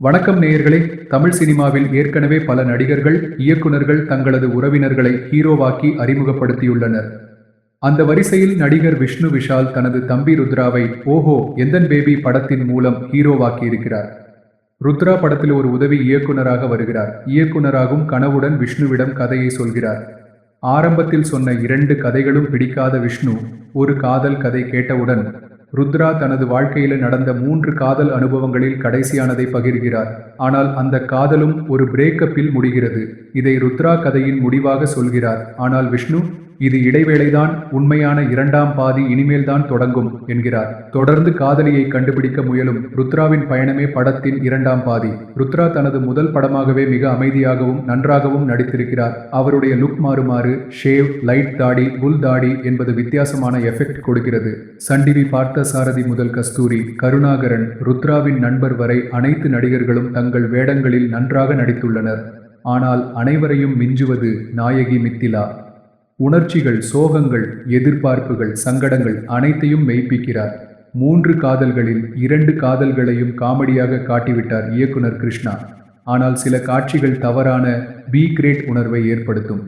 வணக்கம் நேயர்களே. தமிழ் சினிமாவில் ஏற்கனவே பல நடிகர்கள் இயக்குனர்கள் தங்களது உறவினர்களை ஹீரோவாக்கி அறிமுகப்படுத்தியுள்ளனர். அந்த வரிசையில் நடிகர் விஷ்ணு விஷால் தனது தம்பி ருத்ராவை ஓஹோ எந்தன் பேபி படத்தின் மூலம் ஹீரோவாக்கி இருக்கிறார் ருத்ரா படத்தில் ஒரு உதவி இயக்குனராக வருகிறார். இயக்குனராகும் கனவுடன் விஷ்ணுவிடம் கதையை சொல்கிறார். ஆரம்பத்தில் சொன்ன இரண்டு கதைகளும் பிடிக்காத விஷ்ணு ஒரு காதல் கதை கேட்டவுடன் ருத்ரா தனது வாழ்க்கையில நடந்த மூன்று காதல் அனுபவங்களில் கடைசியானதை பகிர்கிறார். ஆனால் அந்த காதலும் ஒரு பிரேக்கப்பில் முடிகிறது. இதை ருத்ரா கதையின் முடிவாக சொல்கிறார். ஆனால் விஷ்ணு இது இடைவேளைதான் உண்மையான இரண்டாம் பாதி இனிமேல்தான் தொடங்கும் என்கிறார். தொடர்ந்து காதலியை கண்டுபிடிக்க முயலும் ருத்ராவின் பயணமே படத்தின் இரண்டாம் பாதி. ருத்ரா தனது முதல் படமாகவே மிக அமைதியாகவும் நன்றாகவும் நடித்திருக்கிறார். அவருடைய லுக் மாறுமாறு ஷேவ் லைட் தாடி புல் தாடி என்பது வித்தியாசமான எஃபெக்ட் கொடுக்கிறது. சண்டிவி பார்த்த சாரதி முதல் கஸ்தூரி கருணாகரன் ருத்ராவின் நண்பர் வரை அனைத்து நடிகர்களும் தங்கள் வேடங்களில் நன்றாக நடித்துள்ளனர். ஆனால் அனைவரையும் மிஞ்சுவது நாயகி மித்திலா. உணர்ச்சிகள் சோகங்கள் எதிர்பார்ப்புகள் சங்கடங்கள் அனைத்தையும் மெய்ப்பிக்கிறார். மூன்று காதல்களில் இரண்டு காதல்களையும் காமெடியாக காட்டிவிட்டார் இயக்குனர் கிருஷ்ணா. ஆனால் சில காட்சிகள் தவறான பி கிரேட் உணர்வை ஏற்படுத்தும்.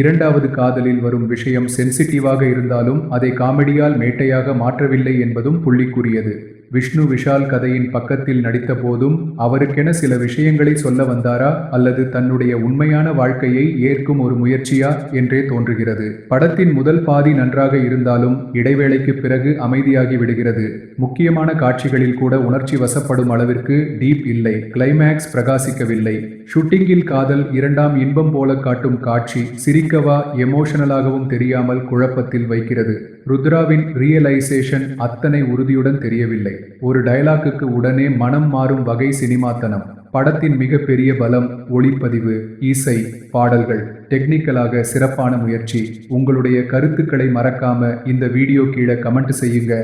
இரண்டாவது காதலில் வரும் விஷயம் சென்சிட்டிவாக இருந்தாலும் அதை காமெடியால் மேட்டையாக மாற்றவில்லை என்பதும் புள்ளிக்குரியது. விஷ்ணு விஷால் கதையின் பக்கத்தில் நடித்த போதும் அவருக்கென சில விஷயங்களை சொல்ல வந்தாரா அல்லது தன்னுடைய உண்மையான வாழ்க்கையை ஏற்கும் ஒரு முயற்சியா என்றே தோன்றுகிறது. படத்தின் முதல் பாதி நன்றாக இருந்தாலும் இடைவேளைக்கு பிறகு அமைதியாகி விடுகிறது. முக்கியமான காட்சிகளில் கூட உணர்ச்சி வசப்படும் அளவிற்கு டீப் இல்லை. கிளைமேக்ஸ் பிரகாசிக்கவில்லை. ஷூட்டிங்கில் காதல் இரண்டாம் இன்பம் போல காட்டும் காட்சி சிரிக்கவா எமோஷனலாகவும் தெரியாமல் குழப்பத்தில் வைக்கிறது. ருத்ராவின் ரியலைசேஷன் அத்தனை உறுதியுடன் தெரியவில்லை. ஒரு டயலாக்குக்கு உடனே மனம் மாறும் வகை சினிமாத்தனம் படத்தின் மிகப்பெரிய பலம் ஒளிப்பதிவு இசை பாடல்கள் டெக்னிக்கலாக சிறப்பான முயற்சி. உங்களுடைய கருத்துக்களை மறக்காம இந்த வீடியோ கீழே கமெண்ட் செய்யுங்க.